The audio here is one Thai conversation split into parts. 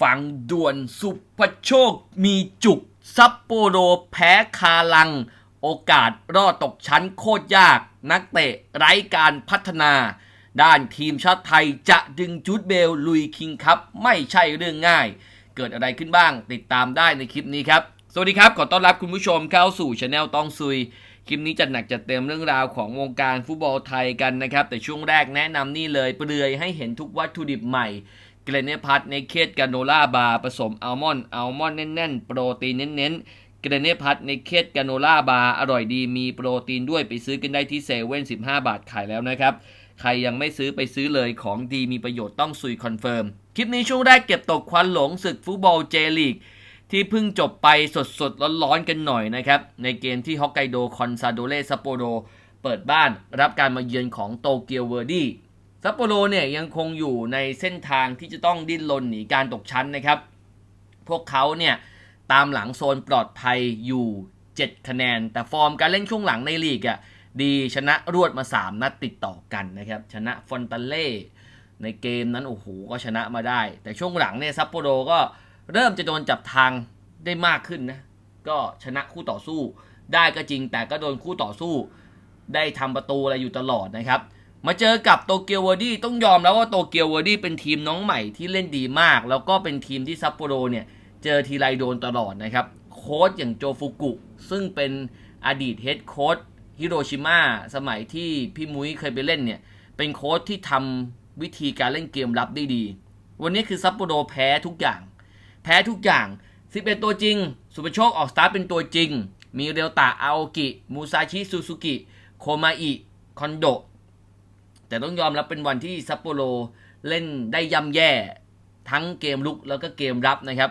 ฝั่งด่วนสุภโชคมีจุก ซัปโปโรแพ้คาลัง โอกาสรอดตกชั้นโคตรยาก นักเตะไร้การพัฒนา ด้านทีมชาติไทยจะดึงจูดเบลลุยคิงคัพไม่ใช่เรื่องง่าย เกิดอะไรขึ้นบ้างติดตามได้ในคลิปนี้ครับ สวัสดีครับ ขอต้อนรับคุณผู้ชมเข้าสู่ช anel ต้องซุยคลิปนี้จัดหนักจัดเต็มเรื่องราวของวงการฟุตบอลไทยกันนะครับ แต่ช่วงแรกแนะนำนี่เลยเปลือยให้เห็นทุกวัตถุดิบใหม่ เกรเนพัทในเคสกาโนล่าบาร์ผสมอัลมอนด์อัลมอนด์แน่นๆ โปรตีนเน้นๆ เกรเนพัทในเคสกาโนล่าบาร์อร่อยดีมีโปรตีนด้วยไปซื้อกันได้ที่เซเว่น15บาทขายแล้วนะครับ ใครยังไม่ซื้อไปซื้อเลยของดีมีประโยชน์ต้องซุยคอนเฟิร์ม คลิปนี้ช่วงแรกเก็บตกควันหลงศึกฟุตบอลเจลีกที่เพิ่งจบไปสดๆร้อนๆกันหน่อยนะครับ ในเกมที่ฮอกไกโดคอนซาโดเรซัปโปโรเปิดบ้านรับการมาเยือนของโตเกียวเวอร์ดี้ ซัปโปโรเนี่ยยังคงอยู่ในเส้นทางที่จะต้องดิ้นรนหนีการตกชั้นนะครับ พวกเขาเนี่ยตามหลังโซนปลอดภัยอยู่ 7 คะแนน แต่ฟอร์มการเล่นช่วงหลังในลีกอะดีชนะรวดมา 3 นัดติดต่อกันนะครับ ชนะฟอนตาเล่ในเกมนั้นโอ้โหก็ชนะมาได้ แต่ช่วงหลังเนี่ยซัปโปโรก็เริ่มจะโดนจับทางได้มากขึ้นนะก็ชนะคู่ต่อสู้ได้ก็จริงแต่ก็โดนคู่ต่อสู้ ได้ทำประตูอะไรอยู่ตลอดนะครับ มาเจอกับโตเกียวเวอร์ดี้ต้องยอมแล้วว่าโตเกียวเวอร์ดี้เป็นทีมน้องใหม่ที่เล่นดีมาก แล้วก็เป็นทีมที่ซัปโปโรเนี่ยเจอทีไรโดนตลอดนะครับโค้ชอย่างโจฟุกุ ซึ่งเป็นอดีตเฮดโค้ชฮิโรชิมาสมัยที่พี่มุ้ยเคยไปเล่นเนี่ยเป็นโค้ชที่ทำวิธีการเล่นเกมรับได้ดี วันนี้คือซัปโปโรแพ้ทุกอย่าง แพ้ทุกอย่าง 11 ตัวจริง สุภโชคออกสตาร์ทเป็นตัวจริง มีเรียวตะอาโอกิ มูซาชิซูซูกิ โคมาอิ คอนโด แต่ต้องยอมรับเป็นวันที่ซัปโปโรเล่นได้ย่ำแย่ทั้งเกมลุกแล้วก็เกมรับนะครับ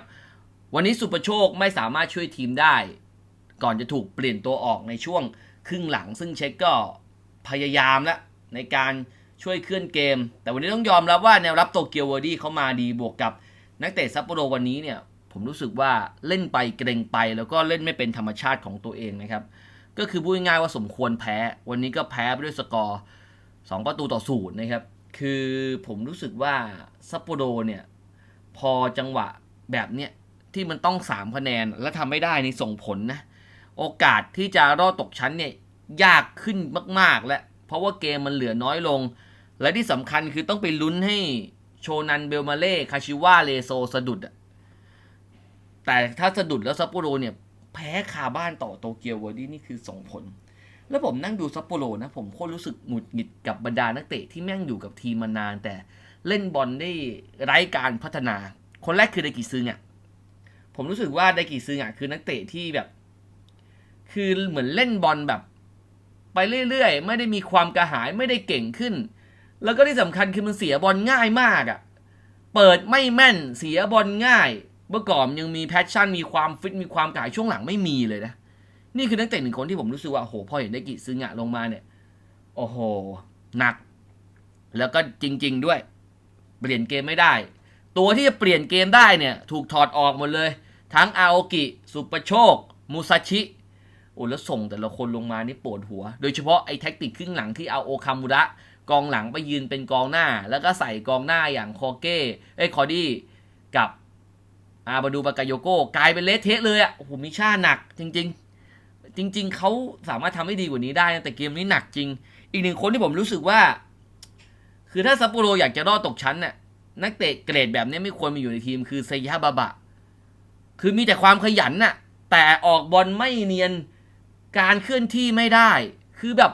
วันนี้สุประโชคไม่สามารถช่วยทีมได้ ก่อนจะถูกเปลี่ยนตัวออกในช่วงครึ่งหลัง ซึ่งเช็คก็พยายามแล้วในการช่วยเคลื่อนเกม แต่วันนี้ต้องยอมรับว่าแนวรับโตเกียวเวอร์ดี้เขามาดีบวกกับนักเตะซัปโปโรวันนี้เนี่ยผมรู้สึกว่าเล่นไปเกรงไป แล้วก็เล่นไม่เป็นธรรมชาติของตัวเองนะครับ ก็คือพูดง่ายๆว่าสมควรแพ้ วันนี้ก็แพ้ไปด้วยสกอร์ 2 ประตูต่อศูนย์นะครับ คือผมรู้สึกว่าซัปโปโรเนี่ย พอจังหวะแบบเนี้ยที่มันต้อง 3 คะแนนแล้วทำไม่ได้นี่ส่งผลนะ โอกาสที่จะรอดตกชั้นเนี่ย ยากขึ้นมาก ๆ แล้ว เพราะว่าเกมมันเหลือน้อยลง และที่สำคัญคือต้องไปลุ้นให้โชนันเบลมาเล่คาชิวาเลโซสะดุดอะแต่ถ้าสะดุดแล้วซัปโปโรเนี่ย แพ้คาบ้านต่อโตเกียวเวอร์ดี้นี่คือส่งผล แล้วผมนั่งดูซัปโปโรนะ ผมโคตรรู้สึกหงุดหงิดกับบรรดานักเตะที่แม่งอยู่กับทีมมานาน แต่เล่นบอลได้ไร้การพัฒนา คนแรกคือไดกิซึงอะผมรู้สึกว่าไดกิซึงอะคือนักเตะที่แบบ คือเหมือนเล่นบอลแบบ ไปเรื่อยๆ ไม่ได้มีความกระหายไม่ได้เก่งขึ้น แล้วก็ที่สำคัญคือมันเสียบอลง่ายมากอะเปิดไม่แม่นเสียบอลง่าย เมื่อก่อนยังมีแพชชั่นมีความฟิตมีความกระหายช่วงหลังไม่มีเลยนะ นี่คือนักเตะหนึ่งคนที่ผมรู้สึกว่าโอ้โหพอเห็นได้กิซึงะลงมาเนี่ย โอ้โหหนัก แล้วก็จริง ๆ ด้วย เปลี่ยนเกมไม่ได้ ตัวที่จะเปลี่ยนเกมได้เนี่ย ถูกถอดออกหมดเลย ทั้งอาโอกิ สุปโชค มูซาชิโอ้แล้วส่งแต่ละคนลงมานี่ปวดหัว โดยเฉพาะไอ้แท็กติกครึ่งหลังที่เอาโอคามุระกองหลังไปยืนเป็นกองหน้า แล้วก็ใส่กองหน้าอย่างคอเก้เอ้คอดี้กับอาบาดูบากายโยโกกลายเป็นเละเทะเลยอะโอ้โหมิชาหนักจริง ๆ จริง ๆเขาสามารถทำให้ดีกว่านี้ได้นะแต่เกมนี้หนักจริง อีกหนึ่งคนที่ผมรู้สึกว่า คือถ้าซัปโปโรอยากจะรอดตกชั้นน่ะนักเตะเกรดแบบนี้ไม่ควรมีอยู่ในทีม คือไซยะบาบะ คือมีแต่ความขยันน่ะ แต่ออกบอลไม่เนียนการเคลื่อนที่ไม่ได้ คือแบบ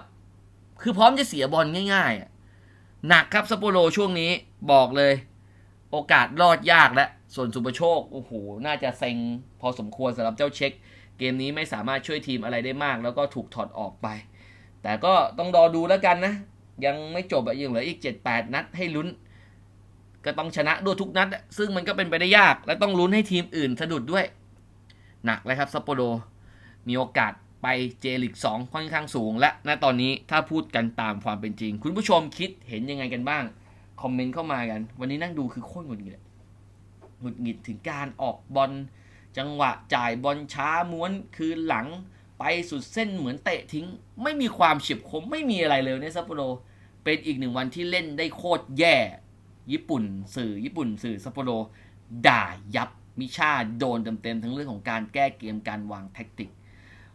คือพร้อมจะเสียบอลง่ายๆหนักครับซัปโปโรช่วงนี้บอกเลย โอกาสรอดยากและส่วนสุปโชคโอ้โหน่าจะเซ็งพอสมควรสำหรับเจ้าเช็ค เกมนี้ไม่สามารถช่วยทีมอะไรได้มาก แล้วก็ถูกถอดออกไป แต่ก็ต้องรอดูแล้วกันนะ ยังไม่จบอะยังเหลืออีก 7-8 นัดให้ลุ้น ก็ต้องชนะด้วยทุกนัด ซึ่งมันก็เป็นไปได้ยาก และต้องลุ้นให้ทีมอื่นสะดุดด้วย หนักเลยครับซัปโปโรมีโอกาสไปเจลิก2ค่อนข้างสูง และณตอนนี้ถ้าพูดกันตามความเป็นจริง คุณผู้ชมคิดเห็นยังไงกันบ้าง คอมเมนต์เข้ามากัน วันนี้นั่งดูคือโคตรหงุดหงิดหงุดหงิดถึงการออกบอล จังหวะจ่ายบอลช้าม้วนคืนหลังไปสุดเส้นเหมือนเตะทิ้ง ไม่มีความเฉียบคมไม่มีอะไรเลยในซัปโปโรเป็นอีกหนึ่งวันที่เล่นได้โคตรแย่ ญี่ปุ่นสื่อญี่ปุ่นสื่อซัปโปโรด่ายับมิชาโดนเต็มๆทั้งเรื่องของการแก้เกมการวางแท็กติก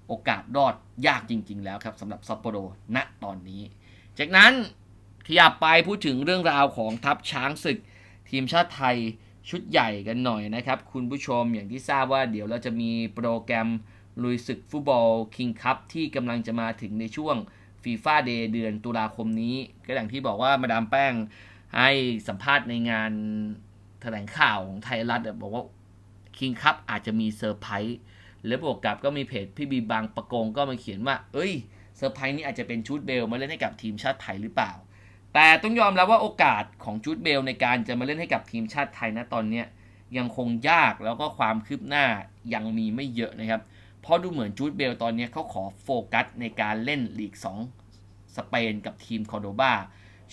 โอกาสรอดยากจริง ๆ แล้วครับสำหรับซัปโปโรณตอนนี้ จากนั้นขยับไปพูดถึงเรื่องราวของทัพช้างศึกทีมชาติไทย ชุดใหญ่กันหน่อยนะครับ คุณผู้ชมอย่างที่ทราบว่าเดี๋ยวเราจะมีโปรแกรมลุยศึกฟุตบอลคิงคัพที่กำลังจะมาถึงในช่วงฟีฟ่าเดย์เดือนตุลาคมนี้ ก็อย่างที่บอกว่ามาดามแป้งให้สัมภาษณ์ในงานแถลงข่าวของไทยรัฐบอกว่าคิงคัพอาจจะมีเซอร์ไพรส์แล้วบวกกับก็มีเพจพี่บีบางประกงก็มาเขียนว่า เอ้ยเซอร์ไพรส์นี้อาจจะเป็นชูดเบลมาเล่นให้กับทีมชาติไทยหรือเปล่า แต่ต้องยอมรับวว่าโอกาสของจูดเบลในการจะมาเล่นให้กับทีมชาติไทยนะตอนนี้ยังคงยากแล้วก็ความคืบหน้ายังมีไม่เยอะนะครับ เพราะดูเหมือนจูดเบลตอนนี้เขาขอโฟกัสในการเล่นลีก 2 สเปนกับทีมคอโดบา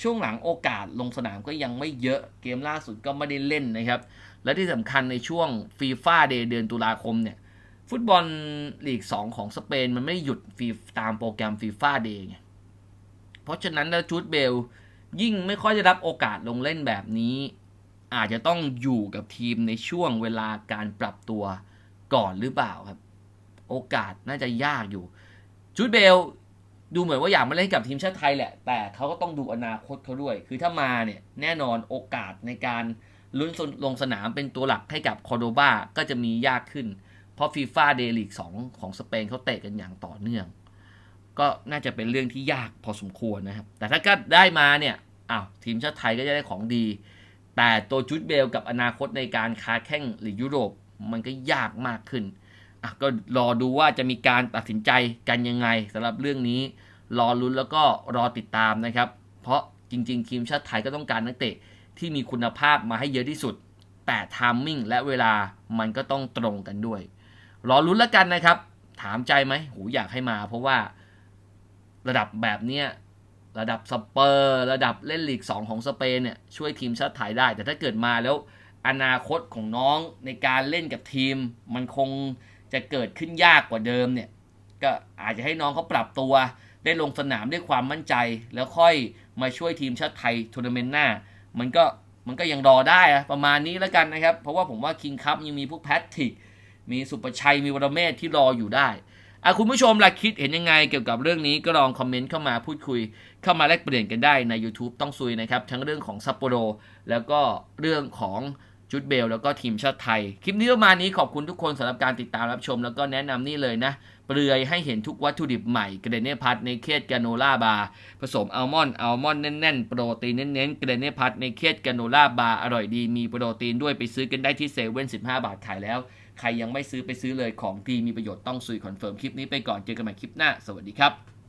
ช่วงหลังโอกาสลงสนามก็ยังไม่เยอะเกมล่าสุดก็ไม่ได้เล่นนะครับ และที่สำคัญในช่วงฟีฟ่าเดย์เดือนตุลาคมเนี่ยฟุตบอลลีก 2 ของสเปนมันไม่หยุดฟีตามโปรแกรมฟีฟ่าเดย์ไงเพราะฉะนั้นแล้วจูดเบล ยิ่งไม่ค่อยได้รับโอกาสลงเล่นแบบนี้ อาจจะต้องอยู่กับทีมในช่วงเวลาการปรับตัวก่อนหรือเปล่าครับ โอกาสน่าจะยากอยู่จูดเบลดูเหมือนว่าอยากมาเล่นกับทีมชาติไทยแหละ แต่เขาก็ต้องดูอนาคตเขาด้วย คือถ้ามาเนี่ยแน่นอนโอกาสในการลุ้นลงสนามเป็นตัวหลักให้กับคอร์โดบาก็จะมียากขึ้น เพราะฟีฟ่าเดลีก2ของสเปนเขาเตะกันอย่างต่อเนื่อง ก็น่าจะเป็นเรื่องที่ยากพอสมควรนะครับ แต่ถ้าก็ได้มาเนี่ยอ้าวทีมชาติไทยก็จะได้ของดี แต่ตัวจูดเบลกับอนาคตในการค้าแข่งหรือยุโรปมันก็ยากมากขึ้นอะก็รอดูว่าจะมีการตัดสินใจกันยังไงสำหรับเรื่องนี้รอลุ้นแล้วก็รอติดตามนะครับ เพราะจริงๆทีมชาติไทยก็ต้องการนักเตะที่มีคุณภาพมาให้เยอะที่สุด แต่ทามมิ่งและเวลามันก็ต้องตรงกันด้วย รอลุ้นแล้วกันนะครับ ถามใจไหมหูอยากให้มาเพราะว่า ระดับแบบเนี้ยระดับสเปอร์ระดับเล่นลีก 2 ของสเปนเนี่ยช่วยทีมชาติไทยได้ แต่ถ้าเกิดมาแล้วอนาคตของน้องในการเล่นกับทีม มันคงจะเกิดขึ้นยากกว่าเดิมเนี่ยก็อาจจะให้น้องเขาปรับตัวได้ลงสนามด้วยความมั่นใจ แล้วค่อยมาช่วยทีมชาติไทยทัวร์นาเมนต์หน้า มันก็มันก็ยังรอได้อะประมาณนี้แล้วกันนะครับ เพราะว่าผมว่าคิงคัพยังมีพวกแพทริกมีสุประชัยมีวรเมธที่รออยู่ได้ อะคุณผู้ชมล่ะคิดเห็นยังไงเกี่ยวกับเรื่องนี้ก็ลองคอมเมนต์เข้ามาพูดคุย เข้ามาแลกเปลี่ยนกันได้ใน YouTube ต้องซุยนะครับ ทั้งเรื่องของซัปโปโรแล้วก็เรื่องของจุดเบล แล้วก็ทีมชาติไทย คลิปนี้ประมาณนี้ขอบคุณทุกคนสำหรับการติดตามรับชม แล้วก็แนะนำนี่เลยนะ เปลือยให้เห็นทุกวัตถุดิบใหม่เกรเน่พัทในเคสกาโนล่าบาร์ผสมอัลมอนด์อัลมอนด์แน่นๆ โปรตีนเน้นๆเกรเน่พัทในเคสกาโนล่าบาร์อร่อยดีมีโปรตีนด้วยไปซื้อกันได้ที่เซเว่นสิบห้าบาทขายแล้ว ใครยังไม่ซื้อไปซื้อเลยของดีมีประโยชน์ต้องซื้อคอนเฟิร์มคลิปนี้ไปก่อนเจอกันใหม่คลิปหน้า สวัสดีครับ